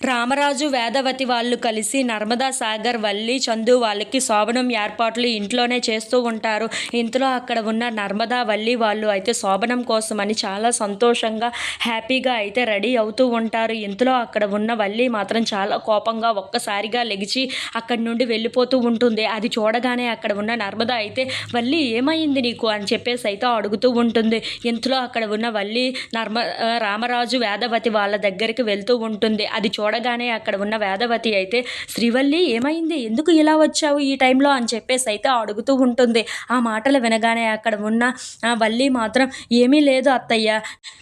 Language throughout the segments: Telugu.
రామరాజు వేదవతి వాళ్ళు కలిసి నర్మదా సాగర్ వల్లి చందు వాళ్ళకి శోభనం ఏర్పాట్లు ఇంట్లోనే చేస్తూ ఉంటారు. ఇంతలో అక్కడ ఉన్న నర్మదా వల్లి వాళ్ళు అయితే శోభనం కోసమని చాలా సంతోషంగా హ్యాపీగా అయితే రెడీ అవుతూ ఉంటారు. ఇంతలో అక్కడ ఉన్న వల్లి మాత్రం చాలా కోపంగా ఒక్కసారిగా లెగిచి అక్కడి నుండి వెళ్ళిపోతూ ఉంటుంది. అది చూడగానే అక్కడ ఉన్న నర్మదా అయితే వల్లి ఏమైంది నీకు? అని చెప్పేసి అయితే అడుగుతూ ఉంటుంది. ఇంతలో అక్కడ ఉన్న వల్లి నర్మ రామరాజు వేదవతి వాళ్ళ దగ్గరికి వెళ్తూ ఉంటుంది. అది చూడగానే అక్కడ ఉన్న వేదవతి అయితే శ్రీవల్లి ఏమైంది? ఎందుకు ఇలా వచ్చావు ఈ టైంలో అని చెప్పేసి అయితే అడుగుతూ ఉంటుంది. ఆ మాటలు వినగానే అక్కడ ఉన్న ఆ వల్లి మాత్రం ఏమీ లేదు అత్తయ్య.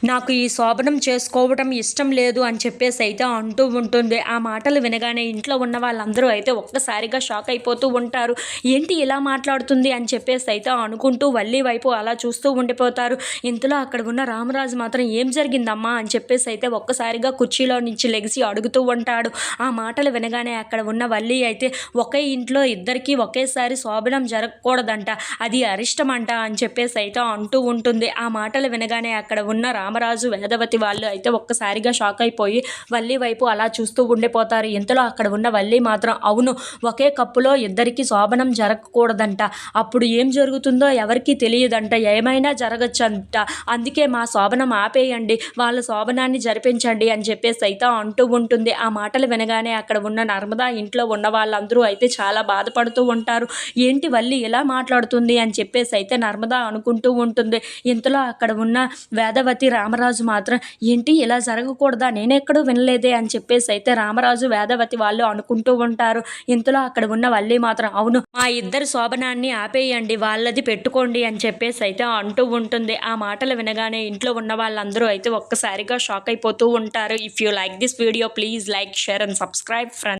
నాకు ఈ శోభనం చేసుకోవడం ఇష్టం లేదు అని చెప్పేసి అయితే అంటూ ఉంటుంది. ఆ మాటలు వినగానే ఇంట్లో ఉన్న వాళ్ళందరూ అయితే ఒక్కసారిగా షాక్ అయిపోతూ ఉంటారు. ఏంటి ఇలా మాట్లాడుతుంది? అని చెప్పేసి అయితే అనుకుంటూ వల్లి వైపు అలా చూస్తూ ఉండిపోతారు. ఇంతలో అక్కడ ఉన్న రామరాజు మాత్రం ఏం జరిగిందమ్మా? అని చెప్పేసి అయితే ఒక్కసారిగా కుర్చీలో నుంచి లెగిసి అడుగుతూ ఉంటాడు. ఆ మాటలు వినగానే అక్కడ ఉన్న వల్లి అయితే ఒకే ఇంట్లో ఇద్దరికీ ఒకేసారి శోభనం జరగకూడదంట. అది అరిష్టం అంట అని చెప్పేసి అయితే అంటూ ఉంటుంది. ఆ మాటలు వినగానే అక్కడ ఉన్న రామరాజు వేదవతి వాళ్ళు అయితే ఒక్కసారిగా షాక్ అయిపోయి వల్లి వైపు అలా చూస్తూ ఉండిపోతారు. ఇంతలో అక్కడ ఉన్న వల్లి మాత్రం అవును ఒకే కప్పులో ఇద్దరికి శోభనం జరగకూడదంట. అప్పుడు ఏం జరుగుతుందో ఎవరికీ తెలియదంట. ఏమైనా జరగచ్చంట. అందుకే మా శోభనం ఆపేయండి. వాళ్ళ శోభనాన్ని జరిపించండి అని చెప్పేసి అయితే అంటూ ఉంటుంది. ఆ మాటలు వినగానే అక్కడ ఉన్న నర్మదా ఇంట్లో ఉన్న వాళ్ళందరూ అయితే చాలా బాధపడుతూ ఉంటారు. ఏంటి వల్లి ఇలా మాట్లాడుతుంది అని చెప్పేసి అయితే నర్మదా అనుకుంటూ ఉంటుంది. ఇంతలో అక్కడ ఉన్న వేదవతి రామరాజు మాత్రం ఏంటి ఇలా జరగకూడదా? నేనెక్కడూ వినలేదే అని చెప్పేసి అయితే రామరాజు వేదవతి వాళ్ళు అనుకుంటూ ఉంటారు. ఇంతలో అక్కడ ఉన్న వల్లి మాత్రం అవును మా ఇద్దరు శోభనాన్ని ఆపేయండి వాళ్ళది పెట్టుకోండి అని చెప్పేసి అయితే అంటూ ఉంటుంది. ఆ మాటలు వినగానే ఇంట్లో ఉన్న వాళ్ళందరూ అయితే ఒక్కసారిగా షాక్ అయిపోతూ ఉంటారు. If you like this video please Please like, share, and subscribe, friends.